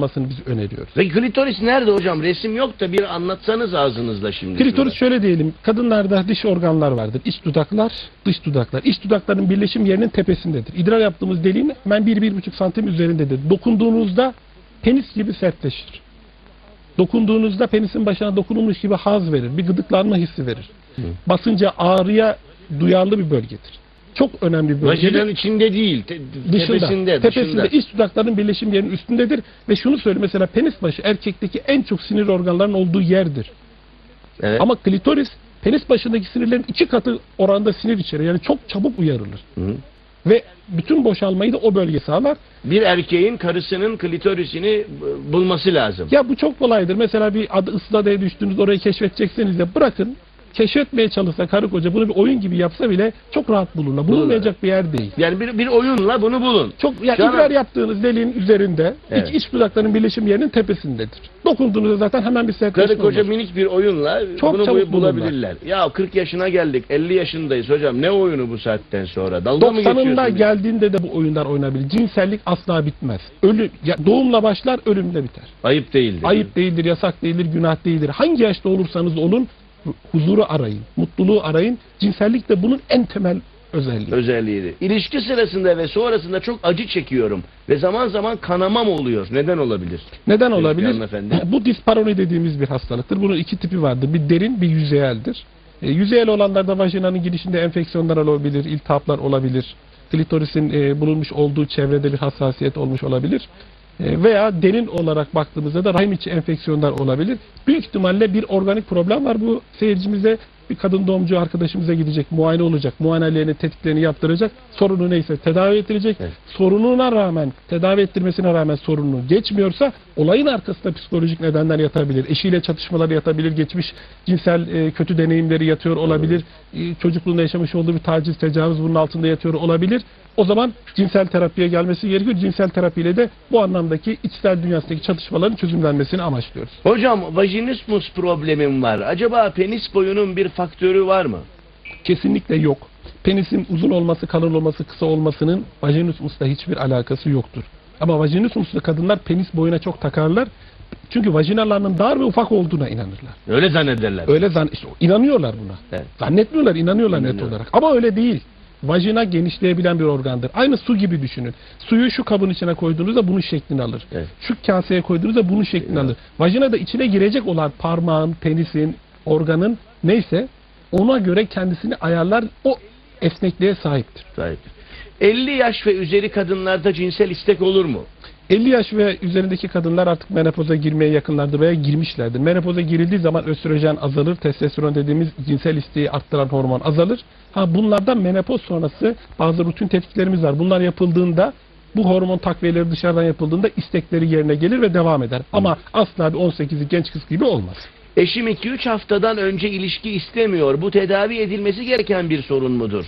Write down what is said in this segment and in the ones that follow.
olmasını biz öneriyoruz. Ve klitoris nerede hocam? Resim yok da bir anlatsanız ağzınızla şimdi. Klitoris şurada. şöyle diyelim. Kadınlarda dış organlar vardır. İç dudaklar, dış dudaklar. İç dudakların birleşim yerinin tepesindedir. İdrar yaptığımız deliğin hemen 1-1,5 santim üzerindedir. Dokunduğunuzda penis gibi sertleşir. Dokunduğunuzda penisin başına dokunulmuş gibi haz verir. Bir gıdıklanma hissi verir. Basınca ağrıya duyarlı bir bölgedir. Çok önemli bir bölgedir. Vajinanın içinde değil. te- dışında, tepesinde. tepesinde, dışında. iç dudakların birleşim yerinin üstündedir ve şunu söyle mesela penis başı erkekteki en çok sinir organlarının olduğu yerdir. Evet. Ama klitoris penis başındaki sinirlerin iki katı oranda sinir içerir. Yani çok çabuk uyarılır. Hı. Ve bütün boşalmayı da o bölge sağlar. Bir erkeğin karısının klitorisini bulması lazım. Ya bu çok kolaydır. Mesela bir adı ısladaya düştüğünüz orayı keşfedecekseniz de bırakın. Keşfetmeye çalışsa karı koca bunu bir oyun gibi yapsa bile çok rahat bulunur. Bulunmayacak bir yer değil. Yani bir, bir oyunla bunu bulun. Çok ya Canım. idrar yaptığınız deliğin üzerinde Evet. iç, iç dudakların birleşim yerinin tepesindedir. Dokunduğunuzda zaten hemen bir sertleşme Karı koca olur. minik bir oyunla Çok bunu çabuk bu- bulabilirler. Ya 40 yaşına geldik, 50 yaşındayız hocam. Ne oyunu bu saatten sonra? Dalga mı 90'ında geçiyorsun? geldiğinde de bu oyunlar oynanabilir. Cinsellik asla bitmez. Ölüm, ya doğumla başlar, ölümle biter. Ayıp değildir. Ayıp değildir, yasak değildir, günah değildir. Hangi yaşta olursanız olun huzuru arayın, mutluluğu arayın. Cinsellik de bunun en temel özelliği. özelliğidir. İlişki sırasında ve sonrasında çok acı çekiyorum ve zaman zaman kanamam oluyor. Neden olabilir? Neden olabilir? Bu disparoni dediğimiz bir hastalıktır. Bunun iki tipi vardır. Bir derin, bir yüzeyeldir. E, yüzeyel olanlarda vajinanın girişinde enfeksiyonlar olabilir, iltihaplar olabilir. Klitorisin e, bulunmuş olduğu çevrede bir hassasiyet olmuş olabilir. E, veya derin olarak baktığımızda da rahim içi enfeksiyonlar olabilir. Büyük ihtimalle bir organik problem var. Bu seyircimize bir kadın doğumcu arkadaşımıza gidecek, muayene olacak, muayenelerini, tetkiklerini yaptıracak. Sorunu neyse tedavi ettirecek. Evet. Sorununa rağmen, tedavi ettirmesine rağmen sorununu geçmiyorsa olayın arkasında psikolojik nedenler yatabilir. Eşiyle çatışmalar yatabilir, geçmiş cinsel e, kötü deneyimleri yatıyor olabilir. E, çocukluğunda yaşamış olduğu bir taciz, tecavüz bunun altında yatıyor olabilir. O zaman cinsel terapiye gelmesi gerekiyor. Cinsel terapiyle de bu anlamdaki içsel dünyasındaki çatışmaların çözümlenmesini amaçlıyoruz. Hocam vajinismus problemim var. Acaba penis boyunun bir faktörü var mı? Kesinlikle yok. Penisin uzun olması, kalın olması, kısa olmasının vajinismusla hiçbir alakası yoktur. Ama vajinismusla kadınlar penis boyuna çok takarlar. Çünkü vajinalarının dar ve ufak olduğuna inanırlar. Öyle zannederler. Öyle zan işte inanıyorlar buna. Evet. Zannetmiyorlar, inanıyorlar net İnanıyor. olarak. Ama öyle değil. Vajina genişleyebilen bir organdır. Aynı su gibi düşünün. Suyu şu kabın içine koyduğunuzda bunun şeklini alır. Evet. Şu kaseye koyduğunuzda bunun şeklini alır. Vajina da içine girecek olan parmağın, penisin, organın neyse ona göre kendisini ayarlar. O esnekliğe sahiptir. Sahiptir. 50 yaş ve üzeri kadınlarda cinsel istek olur mu? 50 yaş ve üzerindeki kadınlar artık menopoza girmeye yakınlardır veya girmişlerdir. Menopoza girildiği zaman östrojen azalır, testosteron dediğimiz cinsel isteği arttıran hormon azalır. Ha bunlardan menopoz sonrası bazı rutin tetkiklerimiz var. Bunlar yapıldığında bu hormon takviyeleri dışarıdan yapıldığında istekleri yerine gelir ve devam eder. Ama asla bir 18'lik genç kız gibi olmaz. Eşim 2-3 haftadan önce ilişki istemiyor. Bu tedavi edilmesi gereken bir sorun mudur?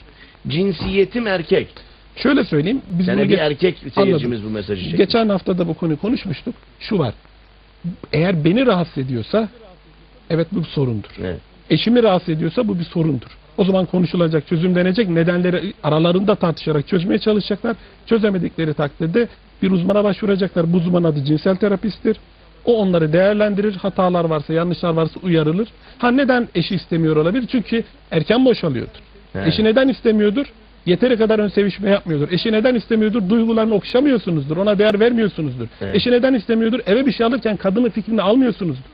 Cinsiyetim erkek. Şöyle söyleyeyim. Biz Yani bir erkek seyircimiz Anladım. bu mesajı çekmiş. Geçen hafta da bu konuyu konuşmuştuk. Şu var. Eğer beni rahatsız ediyorsa evet bu bir sorundur. Evet. eşimi rahatsız ediyorsa bu bir sorundur. O zaman konuşulacak, çözümlenecek, nedenleri aralarında tartışarak çözmeye çalışacaklar. Çözemedikleri takdirde bir uzmana başvuracaklar. Bu uzman adı cinsel terapisttir. O onları değerlendirir. Hatalar varsa, yanlışlar varsa uyarılır. Ha neden eşi istemiyor olabilir? Çünkü erken boşalıyordur. He. Eşi neden istemiyordur? Yeteri kadar ön sevişme yapmıyordur. Eşi neden istemiyordur? Duygularını okşamıyorsunuzdur. Ona değer vermiyorsunuzdur. Evet. Eşi neden istemiyordur? Eve bir şey alırken kadının fikrini almıyorsunuzdur.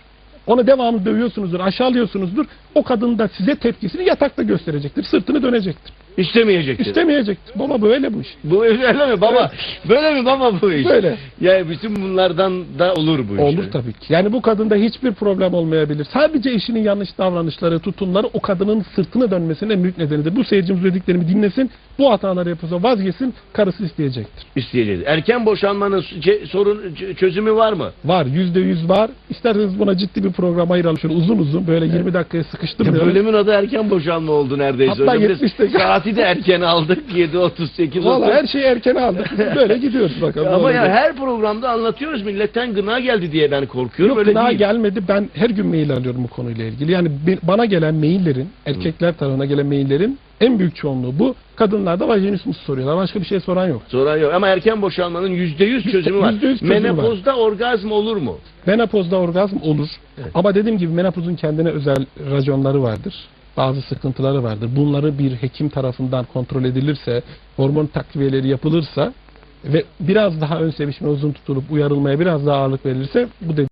Onu devamlı dövüyorsunuzdur, aşağılıyorsunuzdur. O kadın da size tepkisini yatakta gösterecektir. Sırtını dönecektir. İstemeyecektir. İstemeyecektir. Baba böyle bu iş. Bu öyle mi baba? Böyle mi baba bu iş? Böyle. Ya bütün bunlardan da olur bu iş. Olur tabii ki. Yani bu kadında hiçbir problem olmayabilir. Sadece eşinin yanlış davranışları, tutumları o kadının sırtını dönmesinin en büyük nedenidir. Bu seyircimiz dediklerimi dinlesin. Bu hataları yapıyorsa vazgeçsin. Karısı isteyecektir. İsteyeceğiz. Erken boşanmanın sorun çözümü var mı? Var. Yüzde yüz var. İsterseniz buna ciddi bir program ayıralım. Şöyle uzun uzun böyle 20 dakikaya Ya sıkıştırmayalım. bölümün adı erken boşanma oldu neredeyse. Hatta hocam. Biz 70'te Saati de erken aldık. 7.38 Valla her şeyi erken aldık. Böyle gidiyoruz bakalım. Ama ya her programda anlatıyoruz milletten gına geldi diye ben korkuyorum. Yok Öyle değil. gelmedi. Ben her gün mail alıyorum bu konuyla ilgili. Yani bana gelen maillerin, erkekler tarafına gelen maillerin En büyük çoğunluğu bu. Kadınlarda vajinismus soruyorlar. Başka bir şey soran yok. Sorun yok ama erken boşalmanın yüzde yüz çözümü var. yüzde yüz çözümü var. Menopozda orgazm olur mu? Menopozda orgazm olur. Evet. Ama dediğim gibi menopozun kendine özel raconları vardır. Bazı sıkıntıları vardır. Bunları bir hekim tarafından kontrol edilirse, hormon takviyeleri yapılırsa ve biraz daha ön sevişme uzun tutulup uyarılmaya biraz daha ağırlık verilirse bu dediğim